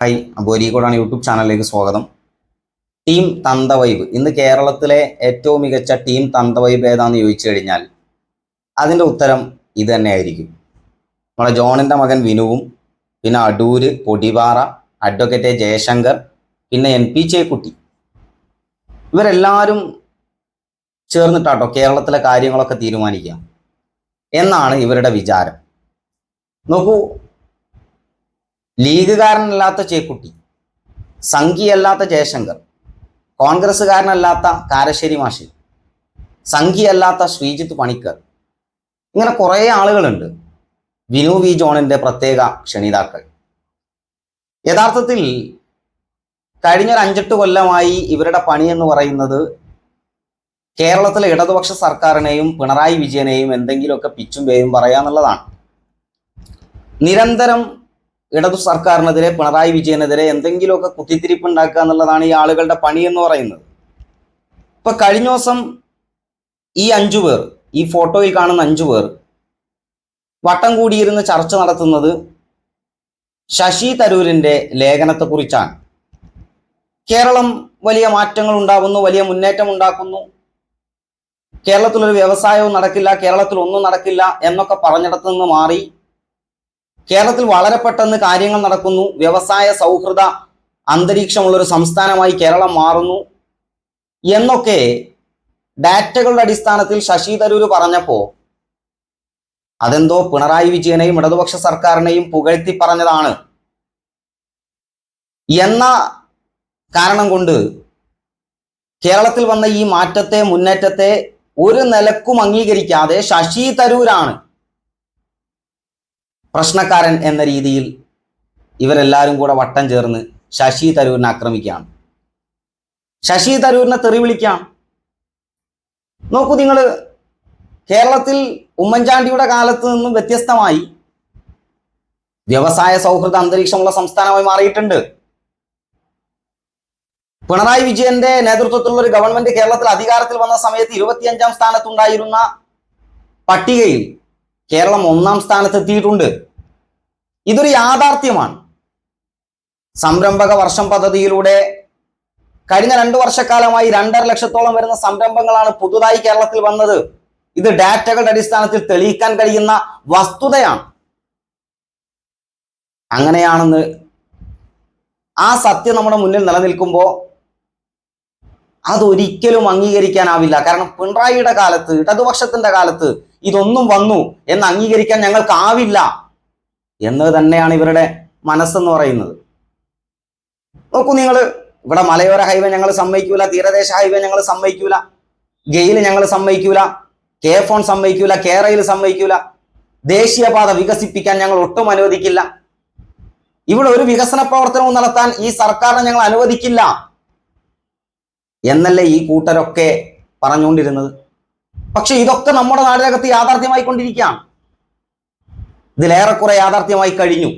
Hi അബോലിക്കോടാണ് YouTube ചാനലിലേക്ക് സ്വാഗതം. Team Thanthavibe. ഇന്ന് കേരളത്തിലെ ഏറ്റവും മികച്ച ടീം തന്തവൈബ് ഏതാന്ന് ചോദിച്ചു കഴിഞ്ഞാൽ അതിന്റെ ഉത്തരം ഇത് തന്നെയായിരിക്കും. നമ്മളെ ജോണിന്റെ മകൻ വിനുവും പിന്നെ അടൂര് പൊടിപാറ അഡ്വക്കേറ്റ് ജയശങ്കർ പിന്നെ എൻ പി ചേക്കുട്ടി ഇവരെല്ലാവരും ചേർന്നിട്ടാട്ടോ കേരളത്തിലെ കാര്യങ്ങളൊക്കെ തീരുമാനിക്കുക. എന്നാണ് ഇവരുടെ വിചാരം. നോക്കൂ ലീഗുകാരനല്ലാത്ത ചേക്കുട്ടി സംഘിയല്ലാത്ത ജയശങ്കർ കോൺഗ്രസ്സുകാരനല്ലാത്ത കാരശ്ശേരി മാഷി സംഘിയല്ലാത്ത ശ്രീജിത്ത് പണിക്കർ ഇങ്ങനെ കുറേ ആളുകളുണ്ട്. വിനു വി ജോണിന്റെ പ്രത്യേക ക്ഷണിതാക്കൾ. യഥാർത്ഥത്തിൽ കഴിഞ്ഞൊരു അഞ്ചെട്ട് കൊല്ലമായി ഇവരുടെ പണി എന്ന് പറയുന്നത് കേരളത്തിലെ ഇടതുപക്ഷ സർക്കാരിനെയും പിണറായി വിജയനെയും എന്തെങ്കിലുമൊക്കെ പിച്ചും പേയും പറയാന്നുള്ളതാണ്. നിരന്തരം ഇടതു സർക്കാരിനെതിരെ പിണറായി വിജയനെതിരെ എന്തെങ്കിലുമൊക്കെ കുത്തിത്തിരിപ്പ് ഉണ്ടാക്കുക എന്നുള്ളതാണ് ഈ ആളുകളുടെ പണി എന്ന് പറയുന്നത്. ഇപ്പൊ കഴിഞ്ഞ ദിവസം ഈ അഞ്ചു പേർ ഈ ഫോട്ടോയിൽ കാണുന്ന അഞ്ചു പേർ വട്ടം കൂടിയിരുന്ന് ചർച്ച നടത്തുന്നത് ശശി തരൂരിന്റെ ലേഖനത്തെക്കുറിച്ചാണ്. കേരളം വലിയ മാറ്റങ്ങൾ ഉണ്ടാകുന്നു വലിയ മുന്നേറ്റം ഉണ്ടാക്കുന്നു. കേരളത്തിലൊരു വ്യവസായവും നടക്കില്ല കേരളത്തിൽ ഒന്നും നടക്കില്ല എന്നൊക്കെ പറഞ്ഞിടത്തു നിന്ന് മാറി കേരളത്തിൽ വളരെ പെട്ടെന്ന് കാര്യങ്ങൾ നടക്കുന്നു. വ്യവസായ സൗഹൃദ അന്തരീക്ഷമുള്ള ഒരു സംസ്ഥാനമായി കേരളം മാറുന്നു. എന്നൊക്കെ ഡാറ്റകളുടെ അടിസ്ഥാനത്തിൽ ശശി തരൂർ പറഞ്ഞപ്പോ അതെന്തോ പിണറായി വിജയനെയും ഇടതുപക്ഷ സർക്കാരിനെയും പുകഴ്ത്തി പറഞ്ഞതാണ്. എന്ന കാരണം കൊണ്ട് കേരളത്തിൽ വന്ന ഈ മാറ്റത്തെ മുന്നേറ്റത്തെ ഒരു നിലക്കും അംഗീകരിക്കാതെ ശശി തരൂരാണ് പ്രശ്നക്കാരൻ എന്ന രീതിയിൽ ഇവരെല്ലാവരും കൂടെ വട്ടം ചേർന്ന് ശശി തരൂരിനെ ആക്രമിക്കുകയാണ്. ശശി തരൂരിനെ തെറി വിളിക്കാം. നോക്കൂ നിങ്ങൾ കേരളത്തിൽ ഉമ്മൻചാണ്ടിയുടെ കാലത്ത് നിന്നും വ്യത്യസ്തമായി വ്യവസായ സൗഹൃദ അന്തരീക്ഷമുള്ള സംസ്ഥാനമായി മാറിയിട്ടുണ്ട്. പിണറായി വിജയന്റെ നേതൃത്വത്തിലുള്ള ഒരു ഗവൺമെന്റ് കേരളത്തിൽ അധികാരത്തിൽ വന്ന സമയത്ത് ഇരുപത്തിയഞ്ചാം സ്ഥാനത്തുണ്ടായിരുന്ന പട്ടികയിൽ കേരളം ഒന്നാം സ്ഥാനത്തെത്തിയിട്ടുണ്ട്. ഇതൊരു യാഥാർത്ഥ്യമാണ്. സംരംഭക വർഷം പദ്ധതിയിലൂടെ കഴിഞ്ഞ രണ്ടു വർഷക്കാലമായി രണ്ടര ലക്ഷത്തോളം വരുന്ന സംരംഭങ്ങളാണ് പുതുതായി കേരളത്തിൽ വന്നത്. ഇത് ഡാറ്റകളുടെ അടിസ്ഥാനത്തിൽ തെളിയിക്കാൻ കഴിയുന്ന വസ്തുതയാണ്. അങ്ങനെയാണെന്ന് ആ സത്യം നമ്മുടെ മുന്നിൽ നിലനിൽക്കുമ്പോൾ അതൊരിക്കലും അംഗീകരിക്കാനാവില്ല. കാരണം പിണറായിയുടെ കാലത്ത് ഇടതുപക്ഷത്തിന്റെ കാലത്ത് ഇതൊന്നും വന്നു എന്ന് അംഗീകരിക്കാൻ ഞങ്ങൾക്കാവില്ല എന്നത് തന്നെയാണ് ഇവരുടെ മനസ്സെന്ന് പറയുന്നത്. നോക്കൂ നിങ്ങൾ ഇവിടെ മലയോര ഹൈവേ ഞങ്ങൾ സമ്മതിക്കൂല തീരദേശ ഹൈവേ ഞങ്ങൾ സമ്മതിക്കൂല ഗെയിൽ ഞങ്ങൾ സമ്മതിക്കൂല കെ ഫോൺ സമ്മതിക്കൂല കേരയിൽ സമ്മതിക്കൂല ദേശീയപാത വികസിപ്പിക്കാൻ ഞങ്ങൾ ഒട്ടും അനുവദിക്കില്ല. ഇവിടെ ഒരു വികസന പ്രവർത്തനവും നടത്താൻ ഈ സർക്കാരിനെ ഞങ്ങൾ അനുവദിക്കില്ല. എന്നല്ലേ ഈ കൂട്ടരൊക്കെ പറഞ്ഞുകൊണ്ടിരുന്നത്? പക്ഷെ ഇതൊക്കെ നമ്മുടെ നാടിനകത്ത് യാഥാർത്ഥ്യമായി കൊണ്ടിരിക്കുകയാണ്. ഇതിലേറെക്കുറെ യാഥാർത്ഥ്യമായി കഴിഞ്ഞു.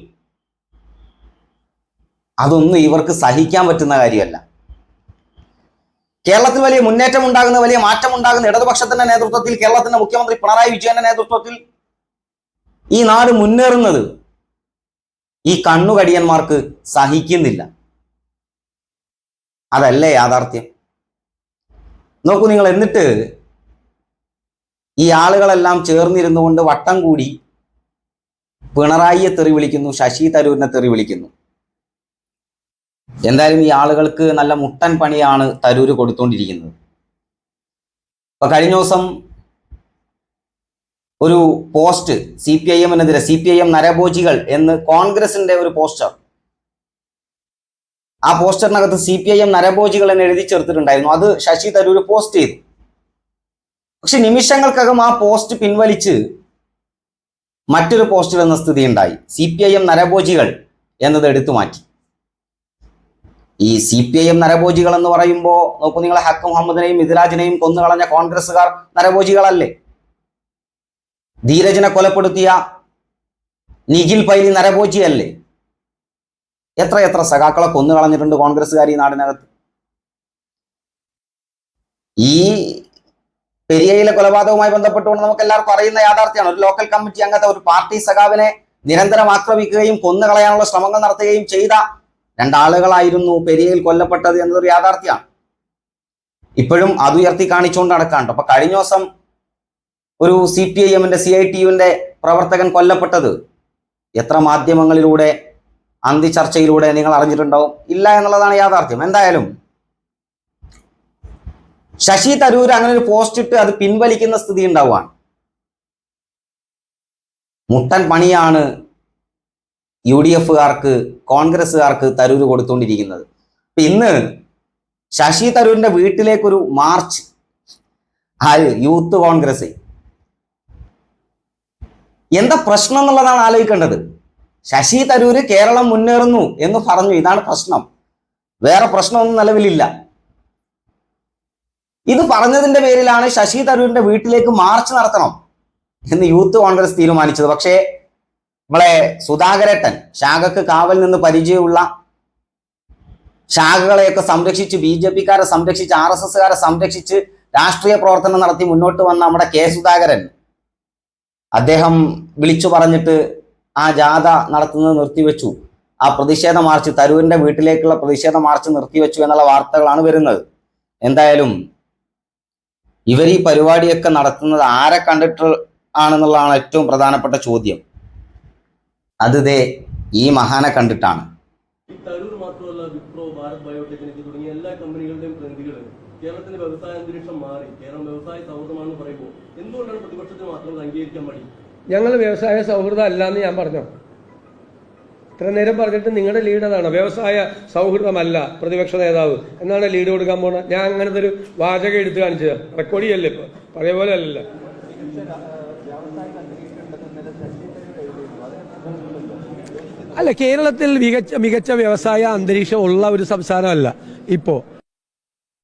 അതൊന്നും ഇവർക്ക് സഹിക്കാൻ പറ്റുന്ന കാര്യമല്ല. കേരളത്തിൽ വലിയ മുന്നേറ്റം ഉണ്ടാകുന്ന വലിയ മാറ്റം ഉണ്ടാകുന്ന ഇടതുപക്ഷത്തിന്റെ നേതൃത്വത്തിൽ കേരളത്തിന്റെ മുഖ്യമന്ത്രി പിണറായി വിജയന്റെ നേതൃത്വത്തിൽ ഈ നാട് മുന്നേറുന്നത് ഈ കണ്ണുകടിയന്മാർക്ക് സഹിക്കുന്നില്ല. അതല്ലേ യാഥാർത്ഥ്യം? നോക്കൂ നിങ്ങൾ എന്നിട്ട് ഈ ആളുകളെല്ലാം ചേർന്നിരുന്നു കൊണ്ട് വട്ടം കൂടി പിണറായിയെ തെറി വിളിക്കുന്നു ശശി തരൂരിനെ തെറി വിളിക്കുന്നു. എന്തായാലും ഈ ആളുകൾക്ക് നല്ല മുട്ടൻ പണിയാണ് തരൂര് കൊടുത്തുകൊണ്ടിരിക്കുന്നത് ഇപ്പൊ കഴിഞ്ഞ ദിവസം ഒരു പോസ്റ്റ് സി പി ഐ എമ്മിനെതിരെ സി പി ഐ എം നരഭോജികൾ എന്ന് കോൺഗ്രസിന്റെ ഒരു പോസ്റ്റർ. ആ പോസ്റ്ററിനകത്ത് സി പി ഐ എം നരഭോജികൾ എന്ന് എഴുതി ചേർത്തിട്ടുണ്ടായിരുന്നു. അത് ശശി തരൂർ പോസ്റ്റ് ചെയ്തു. പക്ഷെ നിമിഷങ്ങൾക്കകം ആ പോസ്റ്റ് പിൻവലിച്ച് മറ്റൊരു പോസ്റ്റ് എന്ന സ്ഥിതി ഉണ്ടായി സി പി ഐ എം നരഭോജികൾ എന്നത് എടുത്തു മാറ്റി. ഈ സി പി ഐ എം നരഭോജികൾ എന്ന് പറയുമ്പോൾ നോക്കൂ നിങ്ങൾ ഹക്ക് മുഹമ്മദിനെയും മിഥിലാജിനെയും കൊന്നുകളഞ്ഞ കോൺഗ്രസ്സുകാർ നരഭോജികളല്ലേ? ധീരജിനെ കൊലപ്പെടുത്തിയ നിഖിൽ പൈലി നരഭോജിയല്ലേ? എത്ര എത്ര സഖാക്കളെ കൊന്നു കളഞ്ഞിട്ടുണ്ട് കോൺഗ്രസ്സുകാർ ഈ നാടിനകത്ത്. ഈ പെരിയയിലെ കൊലപാതകവുമായി ബന്ധപ്പെട്ടുകൊണ്ട് നമുക്ക് എല്ലാവർക്കും അറിയുന്ന യാഥാർത്ഥ്യമാണ്. ഒരു ലോക്കൽ കമ്മിറ്റി അംഗത്തെ ഒരു പാർട്ടി സഖാവിനെ നിരന്തരം ആക്രമിക്കുകയും കൊന്നുകളയാനുള്ള ശ്രമങ്ങൾ നടത്തുകയും ചെയ്ത രണ്ടാളുകളായിരുന്നു പെരിയയിൽ കൊല്ലപ്പെട്ടത് എന്നതൊരു യാഥാർത്ഥ്യമാണ്. ഇപ്പോഴും അത് ഉയർത്തി കാണിച്ചുകൊണ്ട് നടക്കാണ്ട് അപ്പൊ കഴിഞ്ഞ ദിവസം ഒരു സി പി ഐ എമ്മിന്റെ സി ഐ ടി യുവിന്റെ പ്രവർത്തകൻ കൊല്ലപ്പെട്ടത് എത്ര മാധ്യമങ്ങളിലൂടെ അന്തി ചർച്ചയിലൂടെ നിങ്ങൾ അറിഞ്ഞിട്ടുണ്ടാവും? ഇല്ല എന്നുള്ളതാണ് യാഥാർത്ഥ്യം. എന്തായാലും ശശി തരൂർ അങ്ങനെ ഒരു പോസ്റ്റ് ഇട്ട് അത് പിൻവലിക്കുന്ന സ്ഥിതി ഉണ്ടാവുകയാണ്. മുട്ടൻ പണിയാണ് യു ഡി എഫുകാർക്ക് കോൺഗ്രസ്സുകാർക്ക് തരൂർ കൊടുത്തുകൊണ്ടിരിക്കുന്നത് ഇന്ന് ശശി തരൂരിന്റെ വീട്ടിലേക്കൊരു മാർച്ച് ആര് യൂത്ത് കോൺഗ്രസ്. എന്താ പ്രശ്നം എന്നുള്ളതാണ് ആലോചിക്കേണ്ടത്. ശശി തരൂര് കേരളം മുന്നേറുന്നു എന്ന് പറഞ്ഞു. ഇതാണ് പ്രശ്നം. വേറെ പ്രശ്നമൊന്നും നിലവിലില്ല. ഇത് പറഞ്ഞതിന്റെ പേരിലാണ് ശശി തരൂരിന്റെ വീട്ടിലേക്ക് മാർച്ച് നടത്തണം എന്ന് യൂത്ത് കോൺഗ്രസ് തീരുമാനിച്ചത്. പക്ഷേ നമ്മളെ സുധാകരേട്ടൻ ശാഖക്ക് കാവൽ നിന്ന് പരിചയമുള്ള ശാഖകളെയൊക്കെ സംരക്ഷിച്ച് ബി ജെ പിക്കാരെ സംരക്ഷിച്ച് ആർ എസ് എസ്സുകാരെ സംരക്ഷിച്ച് രാഷ്ട്രീയ പ്രവർത്തനം നടത്തി മുന്നോട്ട് വന്ന നമ്മുടെ കെ സുധാകരൻ അദ്ദേഹം വിളിച്ചു പറഞ്ഞിട്ട് ആ ജാഥ നടത്തുന്നത് നിർത്തിവെച്ചു. ആ പ്രതിഷേധ മാർച്ച് തരൂരിന്റെ വീട്ടിലേക്കുള്ള പ്രതിഷേധ മാർച്ച് നിർത്തിവെച്ചു എന്നുള്ള വാർത്തകളാണ് വരുന്നത്. എന്തായാലും ഇവർ ഈ പരിപാടിയൊക്കെ നടത്തുന്നത് ആരെ കണ്ടിട്ട് ആണെന്നുള്ളതാണ് ഏറ്റവും പ്രധാനപ്പെട്ട ചോദ്യം. അത് ദേ ഈ മഹാനെ കണ്ടിട്ടാണ്. ഈ തരൂർ മാത്രമല്ല വിപ്രോ ഭാരത് ബയോടെക്നിക് തുടങ്ങിയ എല്ലാ കമ്പനികളുടെയും പ്രതിനിധികൾ കേരളത്തിന്റെ വ്യവസായ അന്തരീക്ഷം മാറി കേരളം വ്യവസായ സൗഹൃദമാണെന്ന് പറയുമ്പോൾ എന്തുകൊണ്ടാണ് പ്രതിപക്ഷത്തിന് മാത്രം ഇത് അംഗീകരിക്കാൻ മടി? ഞങ്ങൾ വ്യവസായ സൗഹൃദം അല്ല എന്ന് ഞാൻ പറഞ്ഞു? ഇത്ര നേരം പറഞ്ഞിട്ട് നിങ്ങളുടെ ലീഡ് അതാണ്. വ്യവസായ സൗഹൃദമല്ല പ്രതിപക്ഷ നേതാവ്. എന്നാണ് ലീഡ് കൊടുക്കാൻ പോണത് ഞാൻ അങ്ങനത്തെ ഒരു വാചകം എടുത്തു കാണിച്ചത്. റെക്കോർഡ് ചെയ്യല്ലേ ഇപ്പൊ? പഴയ പോലെ അല്ലല്ലോ. അല്ല കേരളത്തിൽ മികച്ച മികച്ച വ്യവസായ അന്തരീക്ഷം ഉള്ള ഒരു സംസ്ഥാനമല്ല. ഇപ്പോ